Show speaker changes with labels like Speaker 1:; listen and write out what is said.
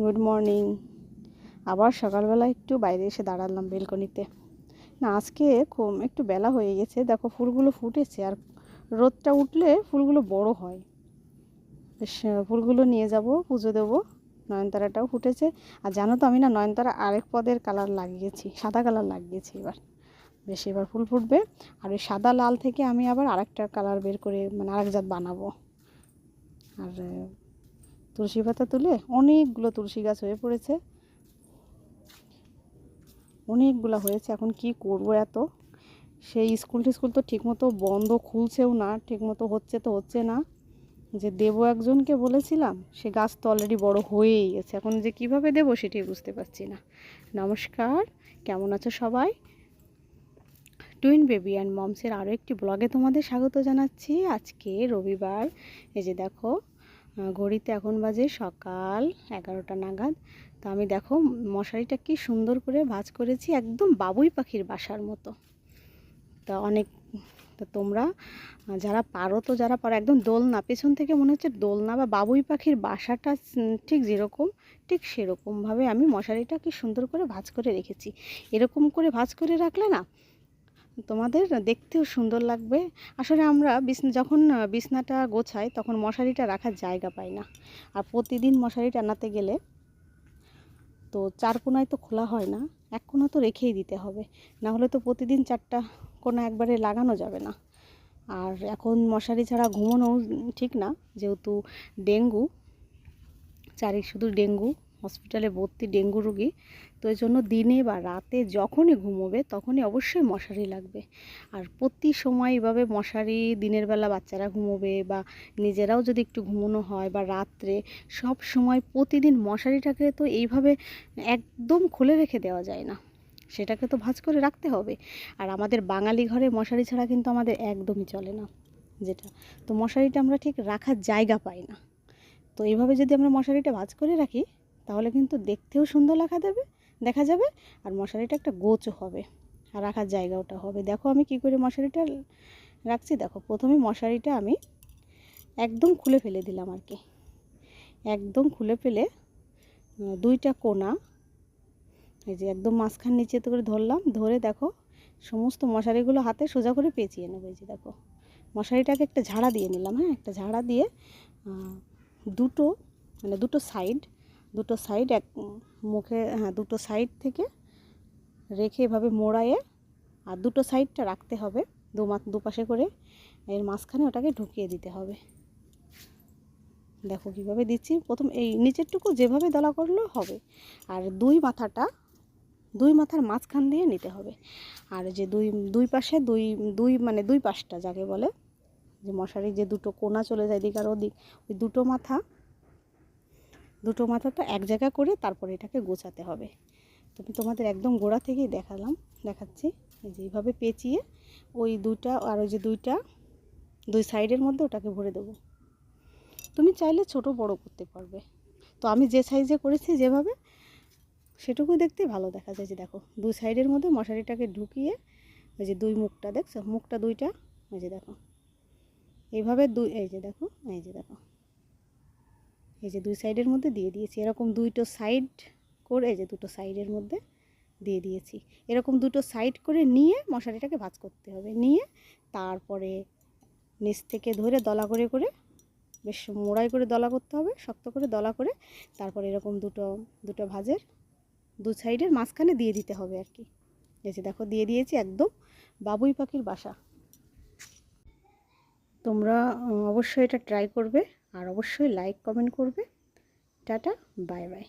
Speaker 1: Good morning আবার সকালবেলা একটু বাইরে এসে দাঁড়ালাম বেলকনিতে। না, আজকে খুব একটু বেলা হয়ে গেছে। দেখো, ফুলগুলো ফুটেছে আর রোদটা উঠলে ফুলগুলো বড় হয়। ফুলগুলো নিয়ে যাব, পুজো দেবো। নয়নতারাটাও ফুটেছে। আর জানো তো আমি না, নয়নতারা আরেক পদের কালার লাগিয়েছি, সাদা কালার লাগিয়েছি এবার। বেশ, এবার ফুল ফুটবে। আর ওই সাদা লাল থেকে আমি আবার আরেকটা কালার বের করে মানে আরেক জাত বানাবো। আর তুলসী পাতা তুলে অনেকগুলো তুলসী গাছ হয়ে পড়েছে। অনেকগুলো হয়েছে, এখন কি করব এত? সেই স্কুল টিস্কুল তো ঠিকমতো বন্ধ, খুলছেও না, ঠিকমতো হচ্ছে তো হচ্ছে না। যে দেব একজনকে বলেছিলাম, সে গাছ তো অলরেডি বড় হয়েই গেছে, এখন যে কীভাবে দেব সেটাই বুঝতে পারছি না। নমস্কার, কেমন আছো সবাই? টুইন বেবি অ্যান্ড মমসের আরও একটি ব্লগে তোমাদের স্বাগত জানাচ্ছি। আজকে রবিবার, এই যে দেখো ঘড়িতে এখন বাজে সকাল এগারোটা নাগাদ। তো আমি দেখো মশারিটা কি সুন্দর করে ভাজ করেছি একদম বাবুই পাখির বাসার মতো। তা অনেক, তো তোমরা যারা পারো তো যারা পারো, একদম দোলনা, পেছন থেকে মনে হচ্ছে দোলনা বা বাবুই পাখির বাসাটা ঠিক যেরকম, ঠিক সেরকমভাবে আমি মশারিটা কি সুন্দর করে ভাজ করে রেখেছি। এরকম করে ভাজ করে রাখলে না তোমাদের দেখতেও সুন্দর লাগবে। আসলে আমরা বিছনা, যখন বিছনাটা গোছাই, তখন মশারিটা রাখার জায়গা পাই না। আর প্রতিদিন মশারি টানাতে গেলে তো চার কোনায় তো খোলা হয় না, এক কোনা তো রেখেই দিতে হবে। না হলে তো প্রতিদিন চারটা কোনা একবারে লাগানো যাবে না। আর এখন মশারি ছাড়া ঘুমানো ঠিক না, যেহেতু ডেঙ্গু চারি শুধু ডেঙ্গু। হসপিটালে ভর্তি ডেঙ্গু রুগী, তো এই জন্য দিনে বা রাতে যখনই ঘুমোবে তখনই অবশ্যই মশারি লাগবে। আর প্রতি সময় এভাবে মশারি দিনের বেলা বাচ্চারা ঘুমোবে বা নিজেরাও যদি একটু ঘুমোনো হয় বা রাত্রে সব সময় প্রতিদিন মশারিটাকে তো এইভাবে একদম খুলে রেখে দেওয়া যায় না। সেটাকে তো ভাজ করে রাখতে হবে। আর আমাদের বাঙালি ঘরে মশারি ছাড়া কিন্তু আমাদের একদমই চলে না যেটা। তো মশারিটা আমরা ঠিক রাখার জায়গা পাই না। তো এইভাবে যদি আমরা মশারিটা ভাজ করে রাখি তাহলে কিন্তু দেখতেও সুন্দর লেখা দেবে, দেখা যাবে। আর মশারিটা একটা গোছও হবে, আর রাখার জায়গাওটা হবে। দেখো আমি কি করে মশারিটা রাখছি, দেখো প্রথমে মশারিটা আমি একদম খুলে ফেলে দিলাম আর কি। একদম খুলে ফেলে দুইটা কোনা, এই যে একদম মাঝখান নিচে তো করে ধরলাম, ধরে দেখো সমস্ত মশারিগুলো হাতে সোজা করে পেঁচিয়ে নেব। এই যে দেখো, মশারিটাকে একটা ঝাড়া দিয়ে নিলাম হ্যাঁ? একটা ঝাড়া দিয়ে দুটো মানে দুটো সাইড দুটো সাইড এক মুখে হ্যাঁ দুটো সাইড থেকে রেখে এভাবে মোড়ায়ে আর দুটো সাইডটা রাখতে হবে, দু দুপাশে করে। এর মাঝখানে ওটাকে ঢুকিয়ে দিতে হবে। দেখো কীভাবে দিচ্ছি। প্রথম এই নিচেরটুকু যেভাবে দলা করলেও হবে। আর দুই মাথাটা, দুই মাথার মাঝখান দিয়ে নিতে হবে। আর যে দুই দুই পাশে দুই দুই মানে দুই পাশটা যাকে বলে, যে মশারির যে দুটো কোনা চলে যায় দিক আর ওদিক, ওই দুটো মাথা দুটো মাথাটা এক জায়গা করে তারপরে এটাকে গোছাতে হবে। তুমি তোমাদের একদম গোড়া থেকেই দেখালাম, দেখাচ্ছি। এই যে এইভাবে পেঁচিয়ে ওই দুটা আর ওই যে দুইটা দুই সাইডের মধ্যে ওটাকে ভরে দেবো। তুমি চাইলে ছোট বড় করতে পারবে। তো আমি যে সাইজে করেছি যেভাবে সেটুকু দেখতে ভালো দেখা যায় যে দেখো, দুই সাইডের মধ্যে মশারিটাকে ঢুকিয়ে ওই যে দুই মুখটা, দেখছ? মুখটা দুইটা, এই যে দেখো। এইভাবে দুই, এই যে দেখো, এই যে দেখো। এই যে দুই সাইডের মধ্যে দিয়ে দিয়েছি। এরকম দুইটো সাইড করে, এই যে দুটো সাইডের মধ্যে দিয়ে দিয়েছি। এরকম দুটো সাইড করে নিয়ে মশারিটাকে ভাজ করতে হবে। নিয়ে তারপরে নিচ থেকে ধরে দলা করে করে, বেশ মোড়াই করে দলা করতে হবে, শক্ত করে দলা করে। তারপর এরকম দুটো দুটো ভাজের দু সাইডের মাঝখানে দিয়ে দিতে হবে আর কি। এই যে দেখো, দিয়ে দিয়েছি একদম বাবুই পাখির বাসা। তোমরা অবশ্যই এটা ট্রাই করবে। আর অবশ্যই লাইক কমেন্ট করবে। Tata bye bye